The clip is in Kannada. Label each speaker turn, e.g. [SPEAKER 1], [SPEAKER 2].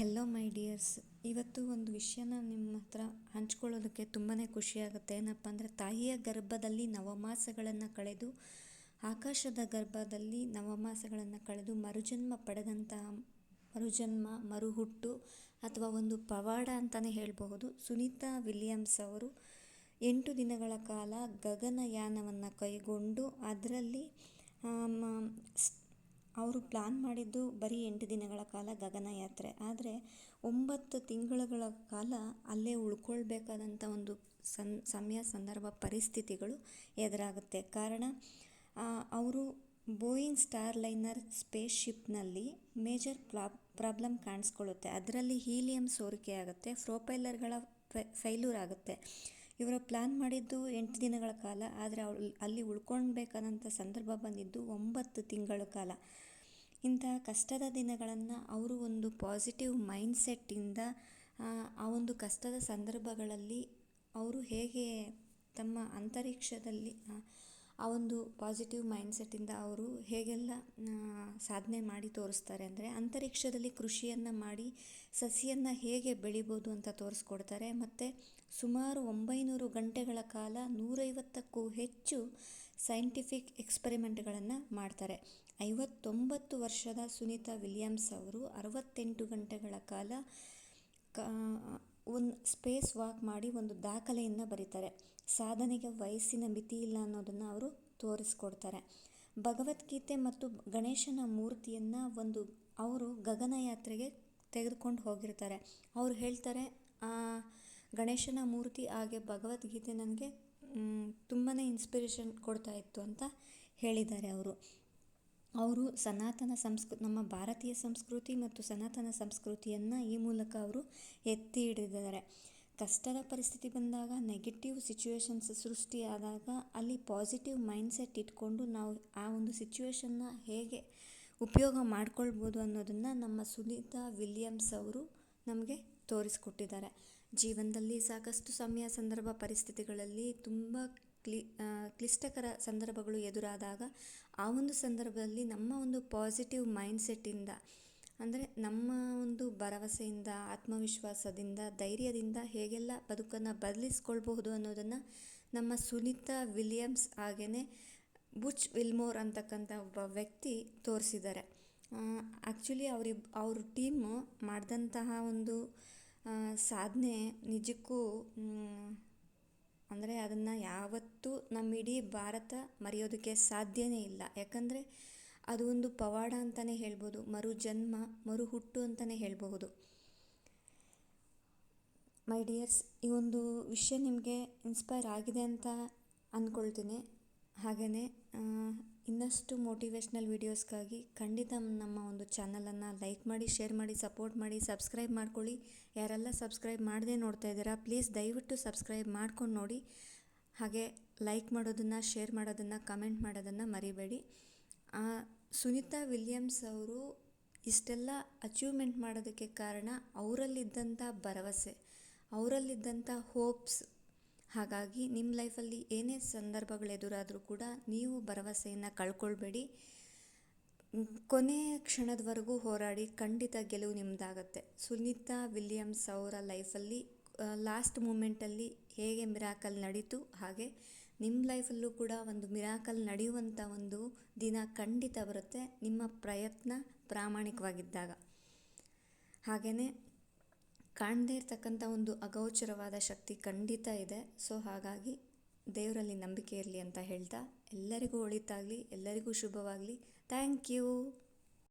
[SPEAKER 1] ಹೆಲೋ ಮೈ ಡಿಯರ್ಸ್ ಇವತ್ತು ಒಂದು ವಿಷಯನ ನಿಮ್ಮ ಹತ್ರ ಹಂಚ್ಕೊಳ್ಳೋದಕ್ಕೆ ತುಂಬಾ ಖುಷಿಯಾಗುತ್ತೆ. ಏನಪ್ಪ ಅಂದರೆ, ತಾಯಿಯ ಗರ್ಭದಲ್ಲಿ ನವಮಾಸಗಳನ್ನು ಕಳೆದು, ಆಕಾಶದ ಗರ್ಭದಲ್ಲಿ ನವಮಾಸಗಳನ್ನು ಕಳೆದು ಮರುಜನ್ಮ ಪಡೆದಂತಹ, ಮರುಜನ್ಮ, ಮರುಹುಟ್ಟು ಅಥವಾ ಒಂದು ಪವಾಡ ಅಂತಲೇ ಹೇಳಬಹುದು. ಸುನೀತಾ ವಿಲಿಯಮ್ಸ್ ಅವರು ಎಂಟು ದಿನಗಳ ಕಾಲ ಗಗನಯಾನವನ್ನು ಕೈಗೊಂಡು, ಅದರಲ್ಲಿ ಅವರು ಪ್ಲ್ಯಾನ್ ಮಾಡಿದ್ದು ಬರೀ ಎಂಟು ದಿನಗಳ ಕಾಲ ಗಗನಯಾತ್ರೆ ಆದರೆ ಒಂಬತ್ತು ತಿಂಗಳುಗಳ ಕಾಲ ಅಲ್ಲೇ ಉಳ್ಕೊಳ್ಬೇಕಾದಂಥ ಒಂದು ಸನ್, ಸಮಯ, ಸಂದರ್ಭ, ಪರಿಸ್ಥಿತಿಗಳು ಎದುರಾಗುತ್ತೆ. ಕಾರಣ ಅವರು ಬೋಯಿಂಗ್ ಸ್ಟಾರ್ ಲೈನರ್ ಸ್ಪೇಸ್ ಶಿಪ್ನಲ್ಲಿ ಮೇಜರ್ ಪ್ರಾಬ್ಲಮ್ ಕಾಣಿಸ್ಕೊಳ್ಳುತ್ತೆ. ಅದರಲ್ಲಿ ಹೀಲಿಯಂ ಸೋರಿಕೆ ಆಗುತ್ತೆ ಫ್ರೋಪೈಲರ್ಗಳ ಫೈಲ್ಯೂರ್ ಆಗುತ್ತೆ. ಇವರು ಪ್ಲ್ಯಾನ್ ಮಾಡಿದ್ದು ಎಂಟು ದಿನಗಳ ಕಾಲ, ಆದರೆ ಅವಳು ಅಲ್ಲಿ ಉಳ್ಕೊಳ್ಬೇಕಾದಂಥ ಸಂದರ್ಭ ಬಂದಿದ್ದು ಒಂಬತ್ತು ತಿಂಗಳ ಕಾಲ. ಇಂಥ ಕಷ್ಟದ ದಿನಗಳನ್ನು ಅವರು ಒಂದು ಪಾಸಿಟಿವ್ ಮೈಂಡ್ಸೆಟ್ಟಿಂದ ಆ ಒಂದು ಕಷ್ಟದ ಸಂದರ್ಭಗಳಲ್ಲಿ ಅವರು ಹೇಗೆ ತಮ್ಮ ಅಂತರಿಕ್ಷದಲ್ಲಿ ಆ ಒಂದು ಪಾಸಿಟಿವ್ ಮೈಂಡ್ಸೆಟ್ಟಿಂದ ಅವರು ಹೇಗೆಲ್ಲ ಸಾಧನೆ ಮಾಡಿ ತೋರಿಸ್ತಾರೆ ಅಂದರೆ ಅಂತರಿಕ್ಷದಲ್ಲಿ ಕೃಷಿಯನ್ನು ಮಾಡಿ ಸಸಿಯನ್ನು ಹೇಗೆ ಬೆಳಿಬೋದು ಅಂತ ತೋರಿಸ್ಕೊಡ್ತಾರೆ. ಮತ್ತು ಸುಮಾರು ಒಂಬೈನೂರು ಗಂಟೆಗಳ ಕಾಲ ನೂರೈವತ್ತಕ್ಕೂ ಹೆಚ್ಚು ಸೈಂಟಿಫಿಕ್ ಎಕ್ಸ್ಪರಿಮೆಂಟ್ಗಳನ್ನು ಮಾಡ್ತಾರೆ. ಐವತ್ತೊಂಬತ್ತು ವರ್ಷದ ಸುನೀತಾ ವಿಲಿಯಮ್ಸ್ ಅವರು ಅರವತ್ತೆಂಟು ಗಂಟೆಗಳ ಕಾಲ ಕ ಒಂದು ಸ್ಪೇಸ್ ವಾಕ್ ಮಾಡಿ ಒಂದು ದಾಖಲೆಯನ್ನು ಬರೀತಾರೆ. ಸಾಧನೆಗೆ ವಯಸ್ಸಿನ ಮಿತಿ ಇಲ್ಲ ಅನ್ನೋದನ್ನು ಅವರು ತೋರಿಸ್ಕೊಡ್ತಾರೆ. ಭಗವದ್ಗೀತೆ ಮತ್ತು ಗಣೇಶನ ಮೂರ್ತಿಯನ್ನು ಒಂದು ಅವರು ಗಗನಯಾತ್ರೆಗೆ ತೆಗೆದುಕೊಂಡು ಹೋಗಿರ್ತಾರೆ. ಅವರು ಹೇಳ್ತಾರೆ ಗಣೇಶನ ಮೂರ್ತಿ ಹಾಗೆ ಭಗವದ್ಗೀತೆ ನನಗೆ ತುಂಬಾ ಇನ್ಸ್ಪಿರೇಷನ್ ಕೊಡ್ತಾ ಇತ್ತು ಅಂತ ಹೇಳಿದ್ದಾರೆ ಅವರು. ಅವರು ಸನಾತನ ಸಂಸ್ಕೃ, ನಮ್ಮ ಭಾರತೀಯ ಸಂಸ್ಕೃತಿ ಮತ್ತು ಸನಾತನ ಸಂಸ್ಕೃತಿಯನ್ನು ಈ ಮೂಲಕ ಅವರು ಎತ್ತಿ ಹಿಡಿದಿದ್ದಾರೆ. ಕಷ್ಟದ ಪರಿಸ್ಥಿತಿ ಬಂದಾಗ ನೆಗೆಟಿವ್ ಸಿಚುವೇಶನ್ಸ್ ಸೃಷ್ಟಿಯಾದಾಗ ಅಲ್ಲಿ ಪಾಸಿಟಿವ್ ಮೈಂಡ್ಸೆಟ್ ಇಟ್ಕೊಂಡು ನಾವು ಆ ಒಂದು ಸಿಚುವೇಶನ್ನ ಹೇಗೆ ಉಪಯೋಗ ಮಾಡ್ಕೊಳ್ಬೋದು ಅನ್ನೋದನ್ನು ನಮ್ಮ ಸುನೀತಾ ವಿಲಿಯಮ್ಸ್ ಅವರು ನಮಗೆ ತೋರಿಸ್ಕೊಟ್ಟಿದ್ದಾರೆ. ಜೀವನದಲ್ಲಿ ಸಾಕಷ್ಟು ಸಮಯ, ಸಂದರ್ಭ, ಪರಿಸ್ಥಿತಿಗಳಲ್ಲಿ ತುಂಬ ಕ್ಲಿ ಕ್ಲಿಷ್ಟಕರ ಸಂದರ್ಭಗಳು ಎದುರಾದಾಗ ಆ ಒಂದು ಸಂದರ್ಭದಲ್ಲಿ ನಮ್ಮ ಒಂದು ಪಾಸಿಟಿವ್ ಮೈಂಡ್ಸೆಟ್ಟಿಂದ ಅಂದರೆ ನಮ್ಮ ಒಂದು ಭರವಸೆಯಿಂದ, ಆತ್ಮವಿಶ್ವಾಸದಿಂದ, ಧೈರ್ಯದಿಂದ ಹೇಗೆಲ್ಲ ಬದುಕನ್ನು ಬದಲಿಸ್ಕೊಳ್ಬಹುದು ಅನ್ನೋದನ್ನು ನಮ್ಮ ಸುನೀತಾ ವಿಲಿಯಮ್ಸ್ ಹಾಗೆಯೇ ಬುಚ್ ವಿಲ್ಮೋರ್ ಅಂತಕ್ಕಂಥ ಒಬ್ಬ ವ್ಯಕ್ತಿ ತೋರಿಸಿದ್ದಾರೆ. ಆ್ಯಕ್ಚುಲಿ ಅವರಿಬ್, ಅವ್ರ ಟೀಮು ಮಾಡಿದಂತಹ ಒಂದು ಸಾಧನೆ ನಿಜಕ್ಕೂ ಅಂದರೆ ಅದನ್ನು ಯಾವತ್ತೂ ನಮ್ಮ ಇಡೀ ಭಾರತ ಮರೆಯೋದಕ್ಕೆ ಸಾಧ್ಯವೇ ಇಲ್ಲ. ಯಾಕಂದರೆ ಅದು ಒಂದು ಪವಾಡ ಅಂತಲೇ ಹೇಳ್ಬೋದು ಮರು ಜನ್ಮ ಮರು ಹುಟ್ಟು ಅಂತಲೇ ಹೇಳಬಹುದು. ಮೈ ಡಿಯರ್ಸ್ ಈ ಒಂದು ವಿಷಯ ನಿಮಗೆ ಇನ್ಸ್ಪೈರ್ ಆಗಿದೆ ಅಂತ ಅಂದ್ಕೊಳ್ತೀನಿ ಹಾಗೆಯೇ ಇನ್ನಷ್ಟು ಮೋಟಿವೇಶ್ನಲ್ ವೀಡಿಯೋಸ್ಗಾಗಿ ಖಂಡಿತ ನಮ್ಮ ಒಂದು ಚಾನಲನ್ನು ಲೈಕ್ ಮಾಡಿ ಶೇರ್ ಮಾಡಿ ಸಪೋರ್ಟ್ ಮಾಡಿ ಸಬ್ಸ್ಕ್ರೈಬ್ ಮಾಡ್ಕೊಳ್ಳಿ. ಯಾರೆಲ್ಲ ಸಬ್ಸ್ಕ್ರೈಬ್ ಮಾಡದೇ ನೋಡ್ತಾ ಇದ್ದೀರಾ ಪ್ಲೀಸ್ ದಯವಿಟ್ಟು ಸಬ್ಸ್ಕ್ರೈಬ್ ಮಾಡ್ಕೊಂಡು ನೋಡಿ. ಹಾಗೆ ಲೈಕ್ ಮಾಡೋದನ್ನು ಶೇರ್ ಮಾಡೋದನ್ನು ಕಮೆಂಟ್ ಮಾಡೋದನ್ನು ಮರಿಬೇಡಿ. ಸುನೀತಾ ವಿಲಿಯಮ್ಸ್ ಅವರು ಇಷ್ಟೆಲ್ಲ ಅಚೀವ್ಮೆಂಟ್ ಮಾಡೋದಕ್ಕೆ ಕಾರಣ ಅವರಲ್ಲಿದ್ದಂಥ ಭರವಸೆ, ಅವರಲ್ಲಿದ್ದಂಥ ಹೋಪ್ಸ್ ಹಾಗಾಗಿ ನಿಮ್ಮ ಲೈಫಲ್ಲಿ ಏನೇ ಸಂದರ್ಭಗಳು ಎದುರಾದರೂ ಕೂಡ ನೀವು ಭರವಸೆಯನ್ನು ಕಳ್ಕೊಳ್ಬೇಡಿ. ಕೊನೆಯ ಕ್ಷಣದವರೆಗೂ ಹೋರಾಡಿ ಖಂಡಿತ ಗೆಲುವು ನಿಮ್ಮದಾಗತ್ತೆ ಸುನೀತಾ ವಿಲಿಯಮ್ಸ್ ಅವರ ಲೈಫಲ್ಲಿ ಲಾಸ್ಟ್ ಮೂಮೆಂಟಲ್ಲಿ ಹೇಗೆ ಮಿರಾಕಲ್ ನಡೀತು, ಹಾಗೆ ನಿಮ್ಮ ಲೈಫಲ್ಲೂ ಕೂಡ ಒಂದು ಮಿರಾಕಲ್ ನಡೆಯುವಂಥ ಒಂದು ದಿನ ಖಂಡಿತ ಬರುತ್ತೆ ನಿಮ್ಮ ಪ್ರಯತ್ನ ಪ್ರಾಮಾಣಿಕವಾಗಿದ್ದಾಗ. ಹಾಗೆಯೇ ಕಾಣದೇ ಇರತಕ್ಕಂಥ ಒಂದು ಅಗೋಚರವಾದ ಶಕ್ತಿ ಖಂಡಿತ ಇದೆ. ಸೊ ಹಾಗಾಗಿ ದೇವರಲ್ಲಿ ನಂಬಿಕೆ ಇರಲಿ ಅಂತ ಹೇಳ್ತಾ ಎಲ್ಲರಿಗೂ ಒಳಿತಾಗಲಿ, ಎಲ್ಲರಿಗೂ ಶುಭವಾಗಲಿ. Thank you